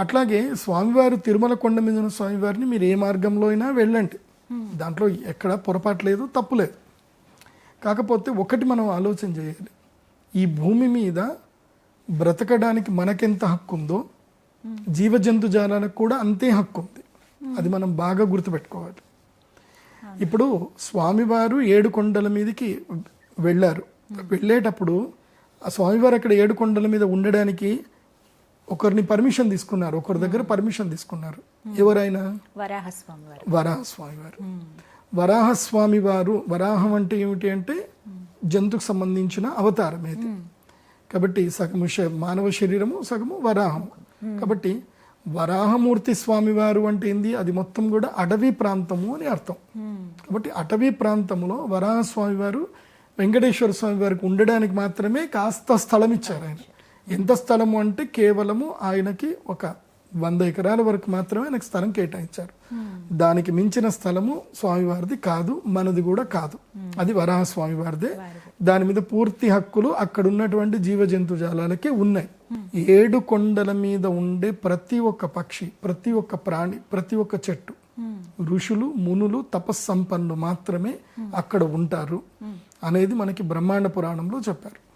అట్లాగే స్వామివారు తిరుమల కొండ మీద ఉన్న స్వామివారిని మీరు ఏ మార్గంలో అయినా వెళ్ళండి. దాంట్లో ఎక్కడ పొరపాటు లేదు తప్పు లేదు. కాకపోతే ఒకటి మనం ఆలోచన చేయాలి. ఈ భూమి మీద బ్రతకడానికి మనకెంత హక్కు ఉందో జీవజంతు జాలాలకు కూడా అంతే హక్కు ఉంది. అది మనం బాగా గుర్తుపెట్టుకోవాలి. ఇప్పుడు స్వామివారు ఏడు కొండల మీదకి వెళ్ళారు. వెళ్ళేటప్పుడు ఆ స్వామివారు అక్కడ ఏడు కొండల మీద ఉండడానికి ఒకరిని పర్మిషన్ తీసుకున్నారు ఒకరి దగ్గర పర్మిషన్ తీసుకున్నారు. ఎవరైనా? వరాహస్వామి వారు వరాహస్వామి వారు వరాహం అంటే ఏమిటి అంటే జంతుకు సంబంధించిన అవతారం ఇది కాబట్టి సగము మానవ శరీరము సగము వరాహము. కాబట్టి వరాహమూర్తి స్వామి వారు అంటే ఏంది? అది మొత్తం కూడా అడవి ప్రాంతము అని అర్థం. కాబట్టి అటవీ ప్రాంతంలో వరాహస్వామి వారు వెంకటేశ్వర స్వామి వారికి ఉండడానికి మాత్రమే కాస్త స్థలం ఇచ్చారు ఆయన. ఎంత స్థలము అంటే కేవలము ఆయనకి ఒక వంద ఎకరాల వరకు మాత్రమే ఆయనకు స్థలం కేటాయించారు. దానికి మించిన స్థలము స్వామివారిది కాదు మనది కూడా కాదు. అది వరాహ స్వామివారిదే దాని మీద పూర్తి హక్కులు అక్కడ ఉన్నటువంటి జీవ జంతు జాలాలకే ఉన్నాయి ఏడు కొండల మీద ఉండే ప్రతి ఒక్క పక్షి ప్రతి ఒక్క ప్రాణి ప్రతి ఒక్క చెట్టు ఋషులు మునులు తపస్సంపన్నులు మాత్రమే అక్కడ ఉంటారు అనేది మనకి బ్రహ్మాండ పురాణంలో చెప్పారు.